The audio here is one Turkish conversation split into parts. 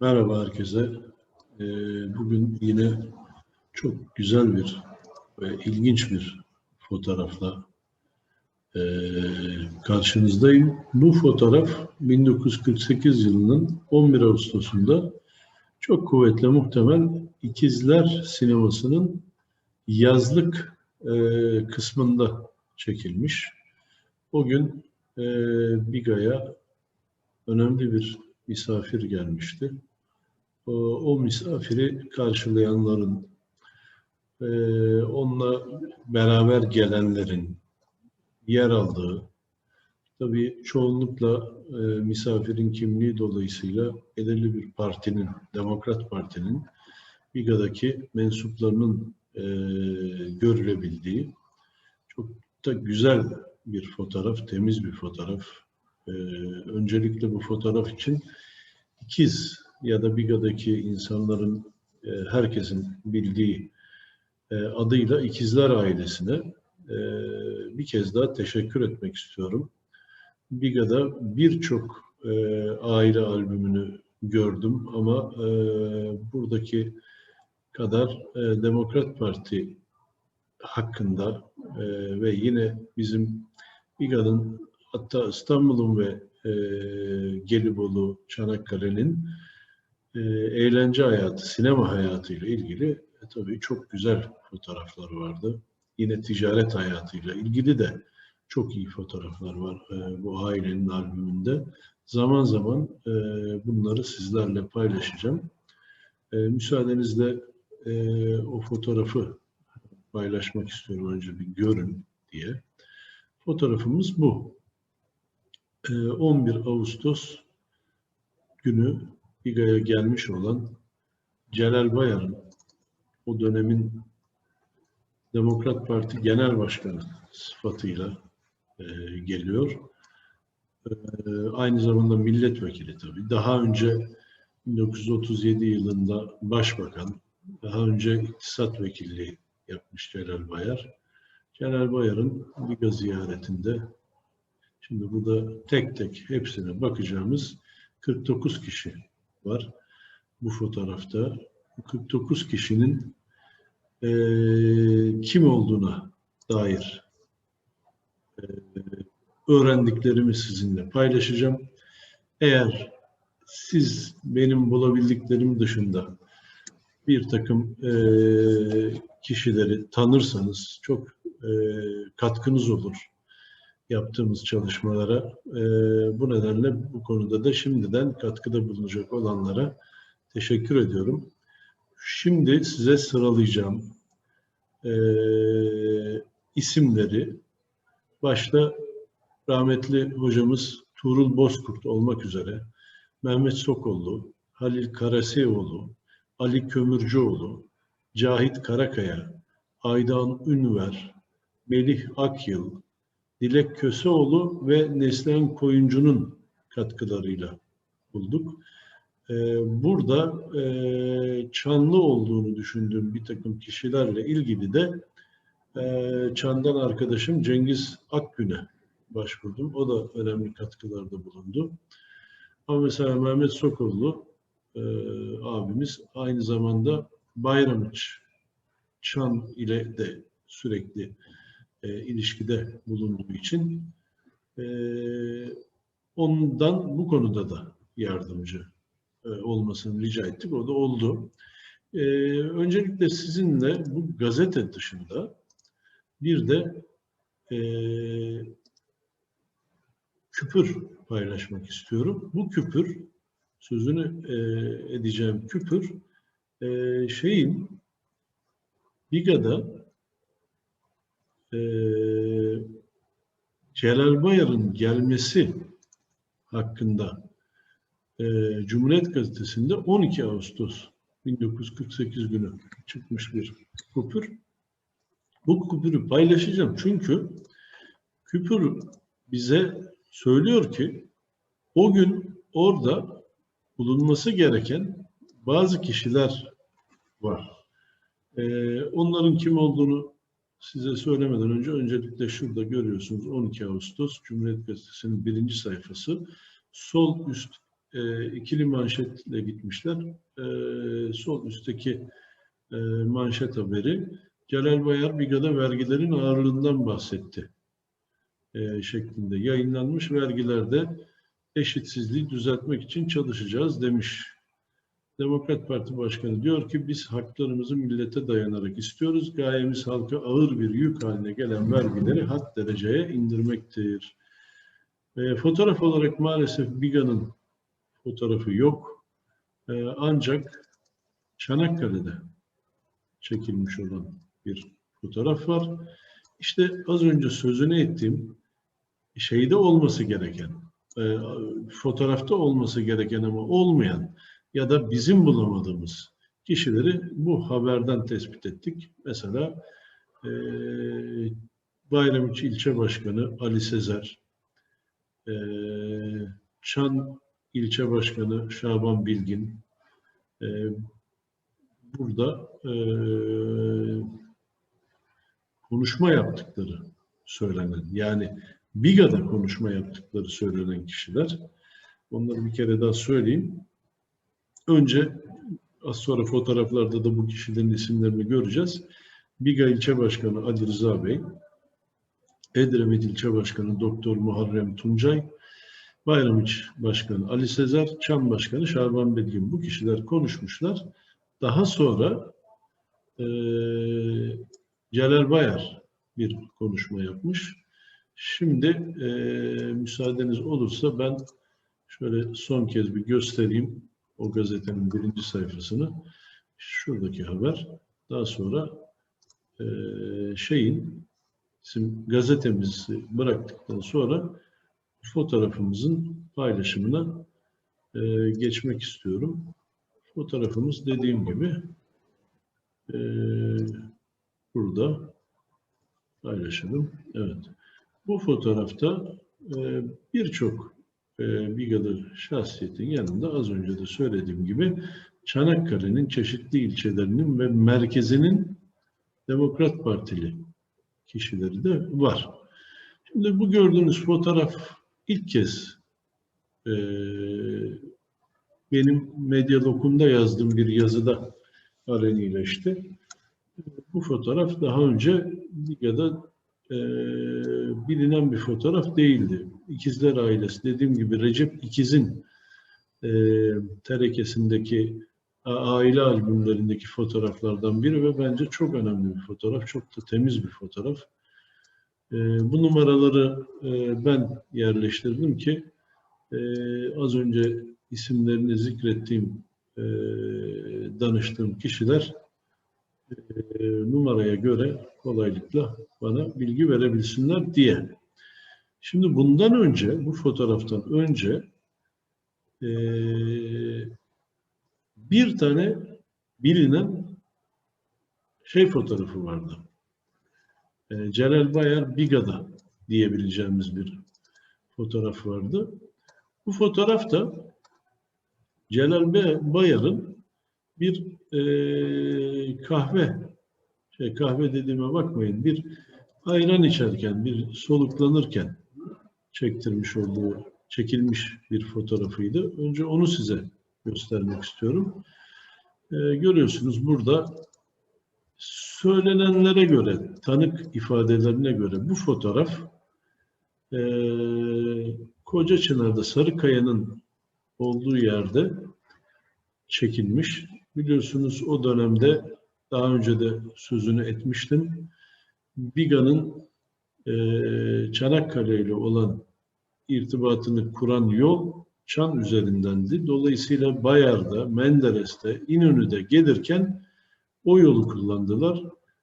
Merhaba herkese. Ee, Bugün yine çok güzel bir ve ilginç bir fotoğrafla ee, karşınızdayım. Bu fotoğraf 1948 yılının 11 Ağustos'unda çok kuvvetle muhtemel İkizler Sineması'nın yazlık ee, kısmında çekilmiş. O gün Biga'ya önemli bir misafir gelmişti. O, misafiri karşılayanların, e, onunla beraber gelenlerin yer aldığı, tabii çoğunlukla e, misafirin kimliği dolayısıyla belirli bir partinin, Demokrat Parti'nin Biga'daki mensuplarının e, görülebildiği çok da güzel bir fotoğraf, temiz bir fotoğraf. Öncelikle bu fotoğraf için ikiz ya da Biga'daki insanların e, herkesin bildiği e, adıyla İkizler ailesine e, bir kez daha teşekkür etmek istiyorum. Biga'da birçok aile albümünü gördüm ama buradaki kadar Demokrat Parti hakkında ve yine bizim Biga'nın hatta İstanbul'un ve Gelibolu, Çanakkale'nin e, eğlence hayatı, sinema hayatıyla ilgili e, tabii çok güzel fotoğrafları vardı. Yine ticaret hayatıyla ilgili de çok iyi fotoğraflar var e, bu ailenin albümünde. Zaman zaman e, bunları sizlerle paylaşacağım. E, müsaadenizle e, o fotoğrafı paylaşmak istiyorum önce bir görün diye. Fotoğrafımız bu. 11 Ağustos günü Biga'ya gelmiş olan Celal Bayar'ın o dönemin Demokrat Parti Genel Başkanı sıfatıyla e, geliyor. E, aynı zamanda milletvekili tabii. Daha önce 1937 yılında başbakan, daha önce iktisat vekilliği yapmış Celal Bayar. Celal Bayar'ın Biga ziyaretinde Şimdi burada tek tek hepsine bakacağımız 49 kişi var bu fotoğrafta. Bu 49 kişinin e, kim olduğuna dair e, öğrendiklerimi sizinle paylaşacağım. Eğer siz benim bulabildiklerim dışında bir takım e, kişileri tanırsanız çok e, katkınız olur yaptığımız çalışmalara. E, bu nedenle bu konuda da şimdiden katkıda bulunacak olanlara teşekkür ediyorum. Şimdi size sıralayacağım e, isimleri başta rahmetli hocamız Tuğrul Bozkurt olmak üzere Mehmet Sokollu, Halil Karaseoğlu, Ali Kömürcüoğlu, Cahit Karakaya, Aydan Ünver, Melih Akyıl, Dilek Köseoğlu ve Neslihan Koyuncu'nun katkılarıyla bulduk. Ee, burada e, Çanlı olduğunu düşündüğüm bir takım kişilerle ilgili de e, Çan'dan arkadaşım Cengiz Akgün'e başvurdum. O da önemli katkılarda bulundu. Ama mesela Mehmet Sokollu e, abimiz aynı zamanda Bayramiç Çan ile de sürekli e, ilişkide bulunduğu için e, ondan bu konuda da yardımcı e, olmasını rica ettik. O da oldu. E, öncelikle sizinle bu gazete dışında bir de e, küpür paylaşmak istiyorum. Bu küpür, sözünü e, edeceğim küpür, e, şeyin Biga'da e, Celal Bayar'ın gelmesi hakkında e, Cumhuriyet Gazetesi'nde 12 Ağustos 1948 günü çıkmış bir kupür. Bu kupürü paylaşacağım çünkü küpür bize söylüyor ki o gün orada bulunması gereken bazı kişiler var. Ee, onların kim olduğunu size söylemeden önce öncelikle şurada görüyorsunuz 12 Ağustos Cumhuriyet Gazetesi'nin birinci sayfası sol üst e, ikili manşetle gitmişler. E, sol üstteki e, manşet haberi Celal Bayar Biga'da vergilerin ağırlığından bahsetti e, şeklinde yayınlanmış vergilerde eşitsizliği düzeltmek için çalışacağız demiş. Demokrat Parti Başkanı diyor ki biz haklarımızı millete dayanarak istiyoruz. Gayemiz halka ağır bir yük haline gelen vergileri had dereceye indirmektir. E, fotoğraf olarak maalesef Biga'nın fotoğrafı yok. E, ancak Çanakkale'de çekilmiş olan bir fotoğraf var. İşte az önce sözünü ettiğim şeyde olması gereken, e, fotoğrafta olması gereken ama olmayan ya da bizim bulamadığımız kişileri bu haberden tespit ettik. Mesela e, Bayramiçi İlçe Başkanı Ali Sezer, e, Çan İlçe Başkanı Şaban Bilgin, e, burada e, konuşma yaptıkları söylenen, yani Biga'da konuşma yaptıkları söylenen kişiler. Onları bir kere daha söyleyeyim. Önce az sonra fotoğraflarda da bu kişilerin isimlerini göreceğiz. Biga İlçe Başkanı Ali Rıza Bey, Edremit İlçe Başkanı Doktor Muharrem Tuncay, Bayramiç Başkanı Ali Sezer, Çam Başkanı Şaban Bilgin bu kişiler konuşmuşlar. Daha sonra e, Celal Bayar bir konuşma yapmış. Şimdi e, müsaadeniz olursa ben şöyle son kez bir göstereyim o gazetenin birinci sayfasını. Şuradaki haber. Daha sonra e, şeyin bizim gazetemizi bıraktıktan sonra fotoğrafımızın paylaşımına e, geçmek istiyorum. Fotoğrafımız dediğim gibi e, burada paylaşalım. Evet. Bu fotoğrafta e, birçok e, Bigalı şahsiyetin yanında az önce de söylediğim gibi Çanakkale'nin çeşitli ilçelerinin ve merkezinin Demokrat Partili kişileri de var. Şimdi bu gördüğünüz fotoğraf ilk kez e, benim Medya Lokum'da yazdığım bir yazıda alenileşti. Bu fotoğraf daha önce Biga'da e, bilinen bir fotoğraf değildi. İkizler ailesi dediğim gibi Recep İkiz'in e, terekesindeki aile albümlerindeki fotoğraflardan biri ve bence çok önemli bir fotoğraf. Çok da temiz bir fotoğraf. E, bu numaraları e, ben yerleştirdim ki e, az önce isimlerini zikrettiğim e, danıştığım kişiler e, numaraya göre kolaylıkla bana bilgi verebilsinler diye. Şimdi bundan önce, bu fotoğraftan önce e, bir tane bilinen şey fotoğrafı vardı. E, Celal Bayar Biga'da diyebileceğimiz bir fotoğraf vardı. Bu fotoğrafta Celal Bayar'ın bir e, kahve şey kahve dediğime bakmayın bir ayran içerken bir soluklanırken çektirmiş olduğu çekilmiş bir fotoğrafıydı. Önce onu size göstermek istiyorum. E, görüyorsunuz burada söylenenlere göre, tanık ifadelerine göre bu fotoğraf e, Koca Çınar'da Sarıkaya'nın olduğu yerde çekilmiş. Biliyorsunuz o dönemde daha önce de sözünü etmiştim. Biga'nın e, Çanakkale ile olan irtibatını kuran yol Çan üzerindendi. Dolayısıyla Bayar'da, Menderes'te, İnönü'de gelirken o yolu kullandılar.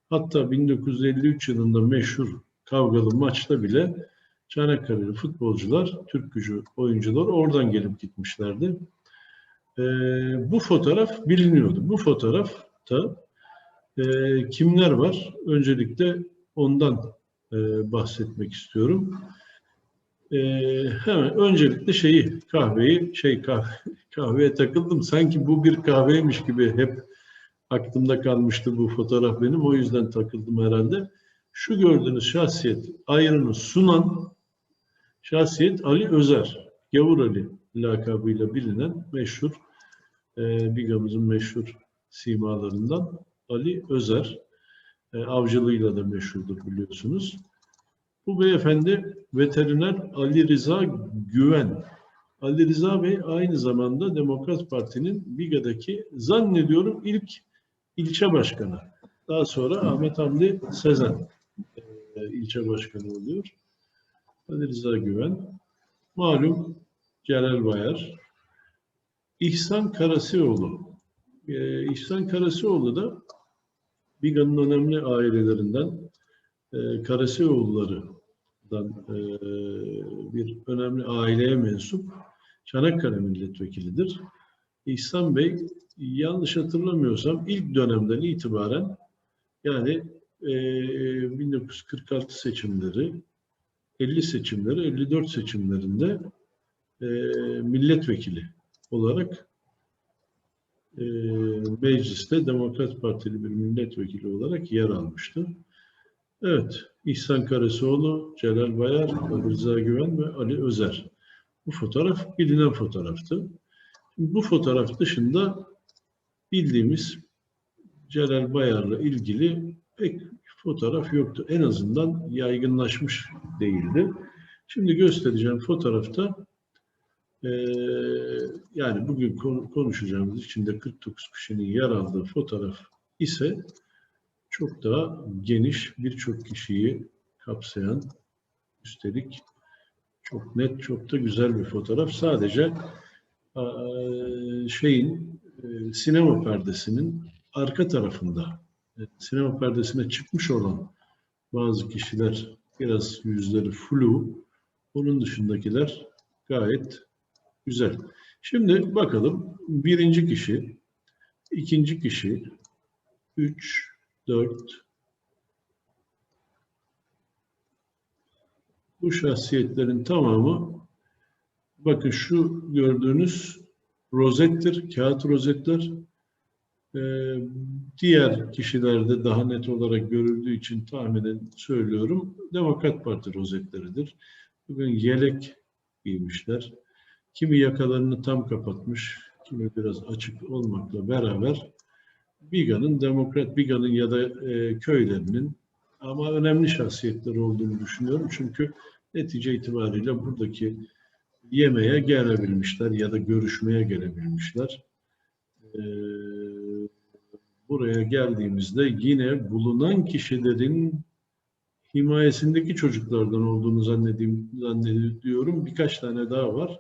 Hatta 1953 yılında meşhur kavgalı maçta bile Çanakkale'li futbolcular, Türk gücü oyuncular oradan gelip gitmişlerdi. E, bu fotoğraf biliniyordu. Bu fotoğrafta e, kimler var? Öncelikle ondan e, bahsetmek istiyorum. E, hemen öncelikle şeyi kahveyi şey kahve, kahveye takıldım. Sanki bu bir kahveymiş gibi hep aklımda kalmıştı bu fotoğraf benim. O yüzden takıldım herhalde. Şu gördüğünüz şahsiyet ayrını sunan şahsiyet Ali Özer. Gavur Ali lakabıyla bilinen meşhur e, Bigamızın meşhur simalarından Ali Özer. E, avcılığıyla da meşhurdur biliyorsunuz. Bu beyefendi veteriner Ali Rıza Güven. Ali Rıza Bey aynı zamanda Demokrat Parti'nin Biga'daki zannediyorum ilk ilçe başkanı. Daha sonra Ahmet Hamdi Sezen e, ilçe başkanı oluyor. Ali Rıza Güven. Malum Celal Bayar. İhsan Karasioğlu. Ee, İhsan Karasioğlu da Biga'nın önemli ailelerinden e, Karasioğulları'dan e, bir önemli aileye mensup Çanakkale milletvekilidir. İhsan Bey yanlış hatırlamıyorsam ilk dönemden itibaren yani e, 1946 seçimleri 50 seçimleri 54 seçimlerinde e, milletvekili olarak e, mecliste Demokrat Partili bir milletvekili olarak yer almıştı. Evet, İhsan Karasoğlu, Celal Bayar, Rıza Güven ve Ali Özer. Bu fotoğraf bilinen fotoğraftı. Bu fotoğraf dışında bildiğimiz Celal Bayar'la ilgili pek fotoğraf yoktu. En azından yaygınlaşmış değildi. Şimdi göstereceğim fotoğrafta e, yani bugün konuşacağımız içinde 49 kişinin yer aldığı fotoğraf ise çok daha geniş birçok kişiyi kapsayan üstelik çok net çok da güzel bir fotoğraf. Sadece şeyin e, sinema perdesinin arka tarafında e, sinema perdesine çıkmış olan bazı kişiler biraz yüzleri flu. Onun dışındakiler gayet güzel. Şimdi bakalım birinci kişi, ikinci kişi, üç, dört. Bu şahsiyetlerin tamamı bakın şu gördüğünüz rozettir, kağıt rozetler. Ee, diğer kişilerde daha net olarak görüldüğü için tahminen söylüyorum. Demokrat Parti rozetleridir. Bugün yelek giymişler. Kimi yakalarını tam kapatmış, kimi biraz açık olmakla beraber Biga'nın, Demokrat Biga'nın ya da e, köylerinin ama önemli şahsiyetler olduğunu düşünüyorum. Çünkü netice itibariyle buradaki yemeğe gelebilmişler ya da görüşmeye gelebilmişler. Ee, buraya geldiğimizde yine bulunan kişilerin himayesindeki çocuklardan olduğunu zannediyorum. Birkaç tane daha var.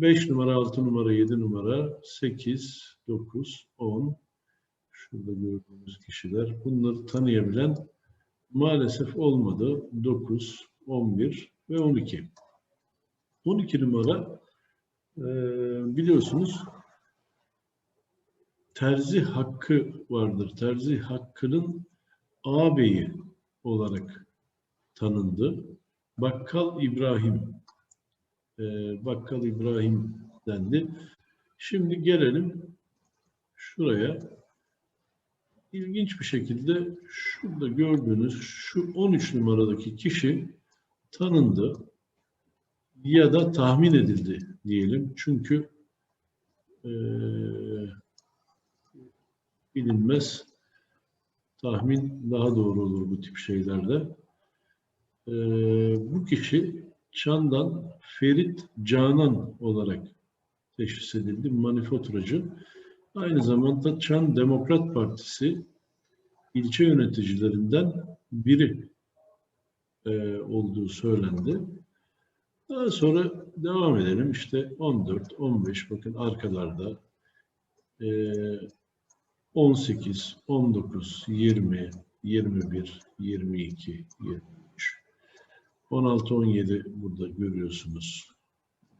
5 numara, 6 numara, 7 numara, 8, 9, 10. Şurada gördüğümüz kişiler. Bunları tanıyabilen maalesef olmadı. 9, 11 ve 12. 12 numara e, biliyorsunuz terzi hakkı vardır. Terzi hakkının ağabeyi olarak tanındı. Bakkal İbrahim. E, Bakkal İbrahim dendi. Şimdi gelelim şuraya. İlginç bir şekilde şurada gördüğünüz şu 13 numaradaki kişi tanındı ya da tahmin edildi diyelim. Çünkü e, bilinmez tahmin daha doğru olur bu tip şeylerde. E, bu kişi Çan'dan Ferit Canan olarak teşhis edildi. Manifaturacı. Aynı zamanda Çan Demokrat Partisi ilçe yöneticilerinden biri e, olduğu söylendi. Daha sonra devam edelim. İşte 14, 15 bakın arkalarda 18, 19, 20, 21, 22, 23, 16, 17 burada görüyorsunuz.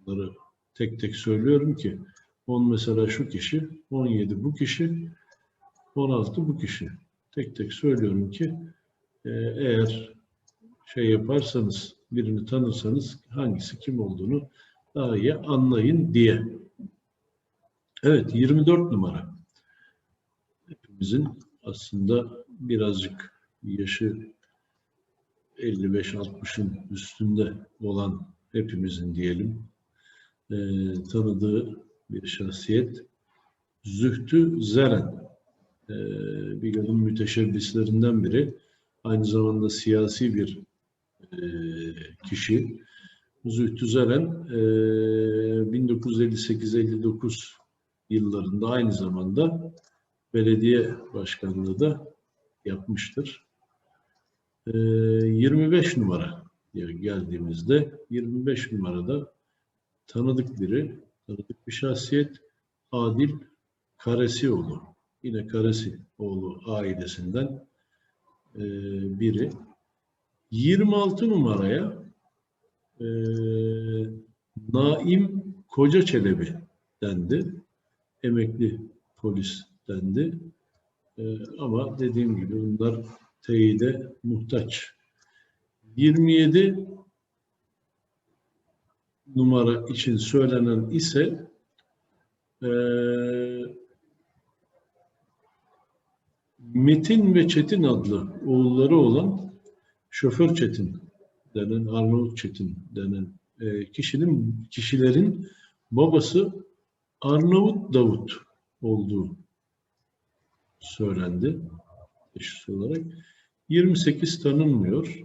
Bunları tek tek söylüyorum ki 10 mesela şu kişi, 17 bu kişi, 16 bu kişi. Tek tek söylüyorum ki e, eğer şey yaparsanız birini tanırsanız hangisi kim olduğunu daha iyi anlayın diye. Evet 24 numara. Hepimizin aslında birazcık yaşı 55-60'ın üstünde olan hepimizin diyelim e, tanıdığı bir şahsiyet. Zühtü Zeren, e, Bigal'ın müteşebbislerinden biri. Aynı zamanda siyasi bir e, kişi. Zühtü Zeren e, 1958-59 yıllarında aynı zamanda belediye başkanlığı da yapmıştır. E, 25 numara geldiğimizde 25 numarada tanıdık biri, tanıdık bir şahsiyet Adil Karesioğlu. Yine Karesioğlu ailesinden e, biri. 26 numaraya e, Naim Koca Çelebi dendi. Emekli polis dendi. E, ama dediğim gibi bunlar teyide muhtaç. 27 numara için söylenen ise e, Metin ve Çetin adlı oğulları olan şoför Çetin denen Arnavut Çetin denen e, kişinin kişilerin babası Arnavut Davut olduğu söylendi eşit olarak. 28 tanınmıyor.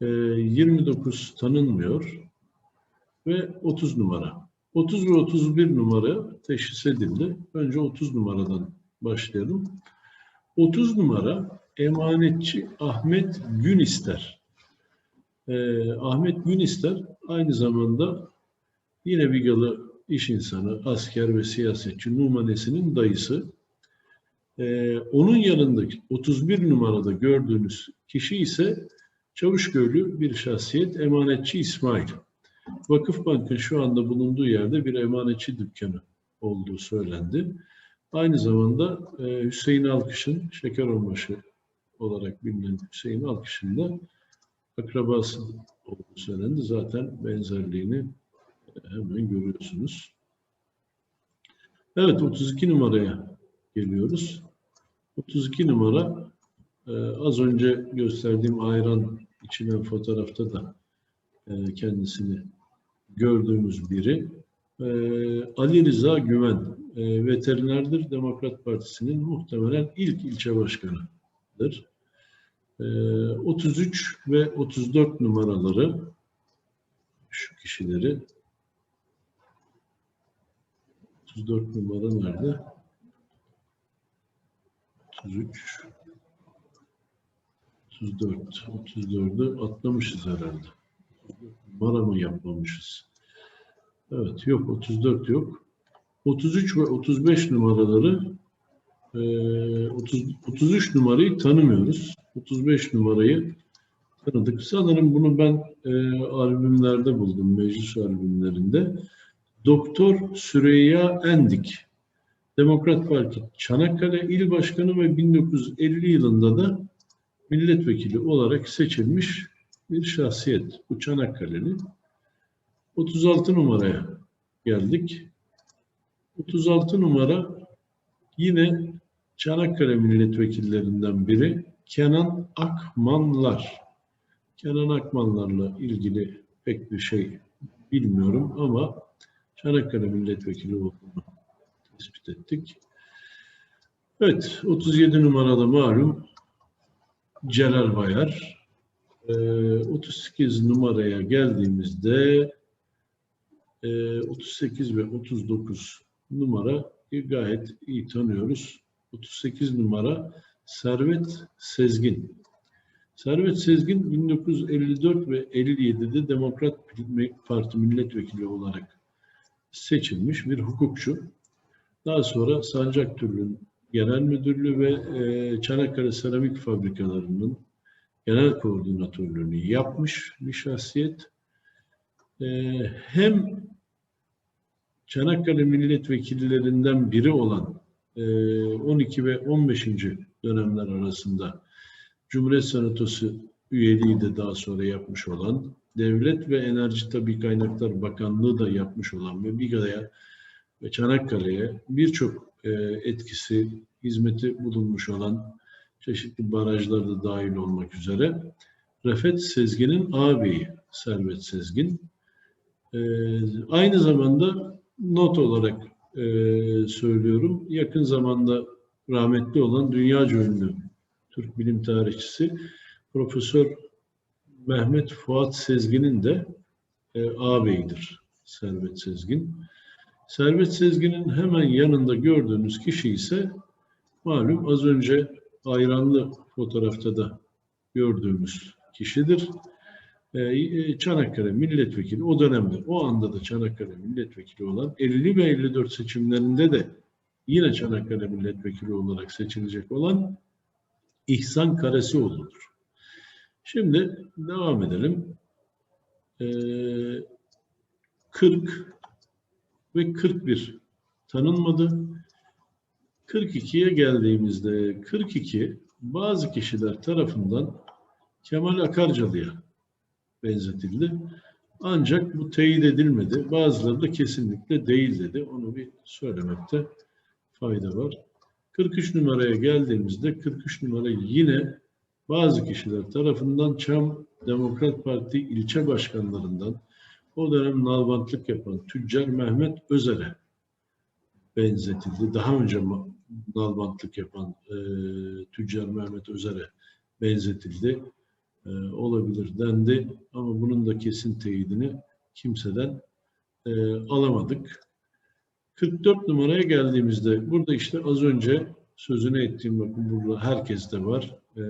E, 29 tanınmıyor ve 30 numara. 30 ve 31 numara teşhis edildi. Önce 30 numaradan başlayalım. 30 numara emanetçi Ahmet Günister. Ee, Ahmet Günister aynı zamanda yine Bigalı iş insanı, asker ve siyasetçi Numanesinin dayısı. Ee, onun yanındaki 31 numarada gördüğünüz kişi ise Çavuşköylü bir şahsiyet emanetçi İsmail. Vakıfbank'ın şu anda bulunduğu yerde bir emanetçi dükkanı olduğu söylendi. Aynı zamanda e, Hüseyin Alkış'ın şeker onbaşı olarak bilinen Hüseyin Alkış'ın da akrabası olduğu söylendi. Zaten benzerliğini hemen görüyorsunuz. Evet 32 numaraya geliyoruz. 32 numara e, az önce gösterdiğim ayran içilen fotoğrafta da e, kendisini gördüğümüz biri. E, Ali Rıza Güven, e, veterinerdir. Demokrat Partisi'nin muhtemelen ilk ilçe başkanıdır. E, 33 ve 34 numaraları şu kişileri 34 numara nerede? 33 34 34'ü atlamışız herhalde. Numara mı yapmamışız? Evet yok 34 yok. 33 ve 35 numaraları e, 30, 33 numarayı tanımıyoruz. 35 numarayı tanıdık. Sanırım bunu ben e, albümlerde buldum, meclis albümlerinde. Doktor Süreyya Endik, Demokrat Parti Çanakkale İl Başkanı ve 1950 yılında da milletvekili olarak seçilmiş bir şahsiyet. Bu Çanakkale'li. 36 numaraya geldik. 36 numara yine Çanakkale milletvekillerinden biri Kenan Akmanlar. Kenan Akmanlarla ilgili pek bir şey bilmiyorum ama Çanakkale milletvekili olduğunu tespit ettik. Evet, 37 numarada malum Celal Bayar. 38 ee, numaraya geldiğimizde 38 e, ve 39 numara gayet iyi tanıyoruz. 38 numara Servet Sezgin. Servet Sezgin 1954 ve 57'de Demokrat Parti milletvekili olarak seçilmiş bir hukukçu. Daha sonra Sancak Türlüğü'nün genel müdürlüğü ve e, Çanakkale Seramik Fabrikaları'nın genel koordinatörlüğünü yapmış bir şahsiyet. E, hem Çanakkale milletvekillerinden biri olan 12 e, ve 15. dönemler arasında Cumhuriyet Senatosu üyeliği de daha sonra yapmış olan, Devlet ve Enerji Tabi Kaynaklar Bakanlığı da yapmış olan ve Biga'ya ve Çanakkale'ye birçok e, etkisi, hizmeti bulunmuş olan çeşitli barajlarda dahil olmak üzere Refet Sezgin'in ağabeyi Servet Sezgin E, aynı zamanda not olarak e, söylüyorum. Yakın zamanda rahmetli olan dünyaca ünlü Türk bilim tarihçisi Profesör Mehmet Fuat Sezgin'in de e, ağabeyidir Servet Sezgin. Servet Sezgin'in hemen yanında gördüğünüz kişi ise malum az önce ayranlı fotoğrafta da gördüğümüz kişidir. E, Çanakkale milletvekili o dönemde o anda da Çanakkale milletvekili olan 50 ve 54 seçimlerinde de yine Çanakkale milletvekili olarak seçilecek olan İhsan Karasioğlu'dur. Şimdi devam edelim. Ee, 40 ve 41 tanınmadı. 42'ye geldiğimizde 42 bazı kişiler tarafından Kemal Akarcalı'ya benzetildi. Ancak bu teyit edilmedi. Bazıları da kesinlikle değil dedi. Onu bir söylemekte fayda var. 43 numaraya geldiğimizde 43 numara yine bazı kişiler tarafından Çam Demokrat Parti ilçe başkanlarından o dönem nalbantlık yapan tüccar Mehmet Özer'e benzetildi. Daha önce nalbantlık yapan e, tüccar Mehmet Özer'e benzetildi. E, olabilir dendi ama bunun da kesin teyidini kimseden e, alamadık. 44 numaraya geldiğimizde burada işte az önce sözünü ettiğim bakın burada herkes de var. Ee,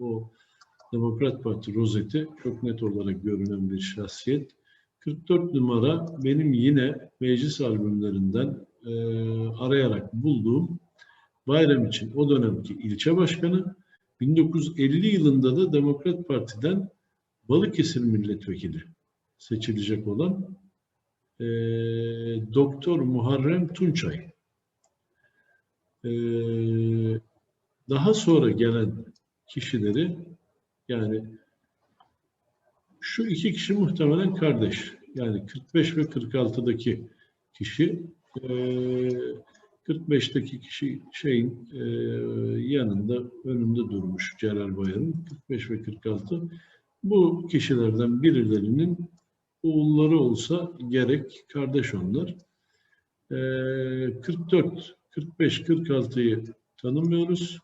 o Demokrat Parti rozeti çok net olarak görünen bir şahsiyet. 44 numara benim yine meclis albümlerinden e, arayarak bulduğum bayram için o dönemki ilçe başkanı 1950 yılında da Demokrat Parti'den Balıkesir milletvekili seçilecek olan e, Doktor Muharrem Tunçay. E, daha sonra gelen kişileri yani şu iki kişi muhtemelen kardeş. Yani 45 ve 46'daki kişi e, 45'teki kişi şeyin e, yanında önünde durmuş Celal Bayar'ın 45 ve 46 bu kişilerden birilerinin oğulları olsa gerek kardeş onlar. E, 44 45 46'yı tanımıyoruz.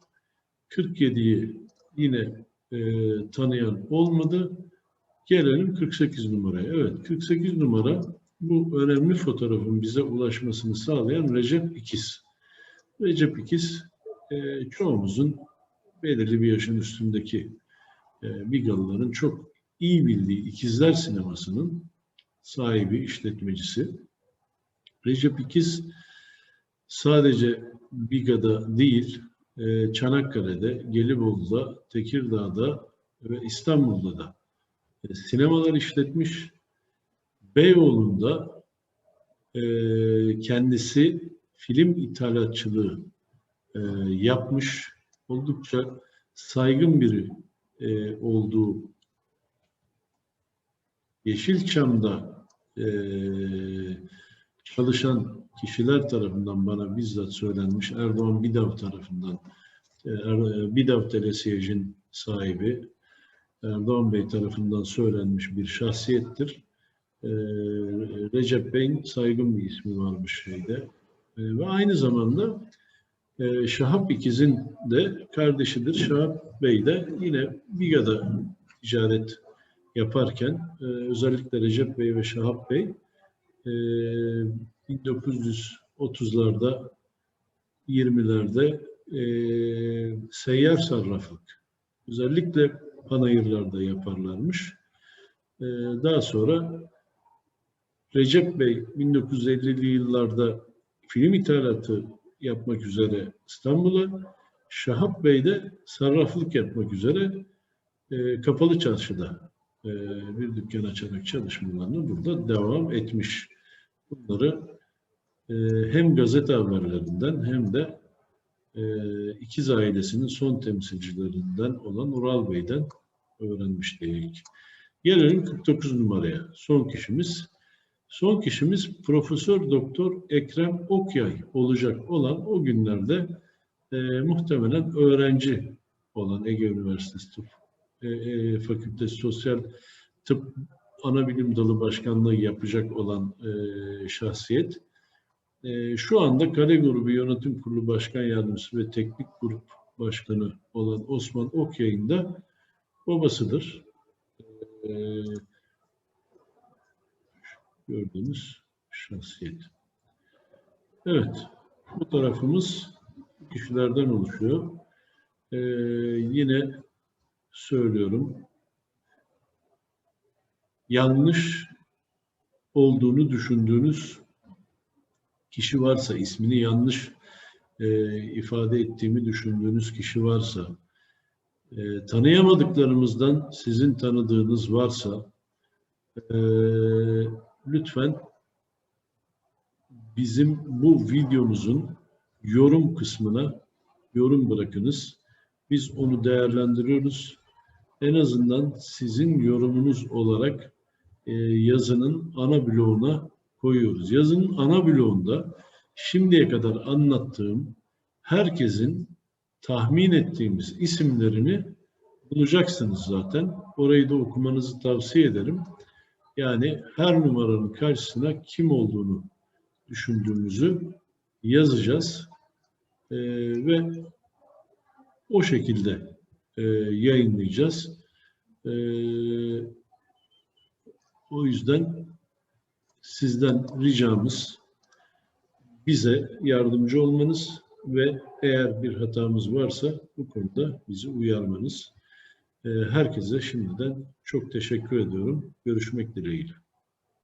47'yi yine e, tanıyan olmadı. Gelelim 48 numaraya. Evet 48 numara bu önemli fotoğrafın bize ulaşmasını sağlayan Recep İkiz. Recep İkiz e, çoğumuzun belirli bir yaşın üstündeki e, Bigalıların çok iyi bildiği İkizler Sineması'nın sahibi, işletmecisi. Recep İkiz sadece Biga'da değil, e, Çanakkale'de, Gelibolu'da, Tekirdağ'da ve İstanbul'da da sinemalar işletmiş. Beyoğlu'nda e, kendisi film ithalatçılığı yapmış. Oldukça saygın biri olduğu Yeşilçam'da çalışan kişiler tarafından bana bizzat söylenmiş. Erdoğan Bidav tarafından e, Bidav Telesiyej'in sahibi Erdoğan Bey tarafından söylenmiş bir şahsiyettir. E, Recep Bey'in saygın bir ismi varmış şeyde. E, ve aynı zamanda Şahap ikizin de kardeşidir. Şahap Bey de yine Biga'da ticaret yaparken özellikle Recep Bey ve Şahap Bey 1930'larda ee, 20'lerde e, seyyar sarraflık özellikle panayırlarda yaparlarmış. E, daha sonra Recep Bey 1950'li yıllarda film ithalatı yapmak üzere İstanbul'a, Şahap Bey de sarraflık yapmak üzere e, Kapalı Çarşı'da e, bir dükkan açarak çalışmalarını burada devam etmiş. Bunları e, hem gazete haberlerinden hem de ikiz ailesinin son temsilcilerinden olan Ural Bey'den öğrenmiştik. Gelelim 49 numaraya. Son kişimiz. Son kişimiz Profesör Doktor Ekrem Okyay olacak olan o günlerde e, muhtemelen öğrenci olan Ege Üniversitesi Tıp e, e, Fakültesi Sosyal Tıp ana bilim dalı başkanlığı yapacak olan e, şahsiyet. E, şu anda Kale Grubu Yönetim Kurulu Başkan Yardımcısı ve Teknik Grup Başkanı olan Osman Okyay'ın da babasıdır. E, gördüğünüz şahsiyet. Evet, bu kişilerden oluşuyor. Ee, yine söylüyorum, yanlış olduğunu düşündüğünüz kişi varsa, ismini yanlış e, ifade ettiğimi düşündüğünüz kişi varsa, e, tanıyamadıklarımızdan sizin tanıdığınız varsa, e, lütfen bizim bu videomuzun yorum kısmına yorum bırakınız. Biz onu değerlendiriyoruz. En azından sizin yorumunuz olarak e, yazının ana bloğuna koyuyoruz. Yazının ana bloğunda şimdiye kadar anlattığım herkesin tahmin ettiğimiz isimlerini bulacaksınız zaten. Orayı da okumanızı tavsiye ederim. Yani her numaranın karşısına kim olduğunu düşündüğümüzü yazacağız Ee, ve o şekilde e, yayınlayacağız. Ee, o yüzden sizden ricamız bize yardımcı olmanız ve eğer bir hatamız varsa bu konuda bizi uyarmanız. Ee, herkese şimdiden çok teşekkür ediyorum. Görüşmek dileğiyle.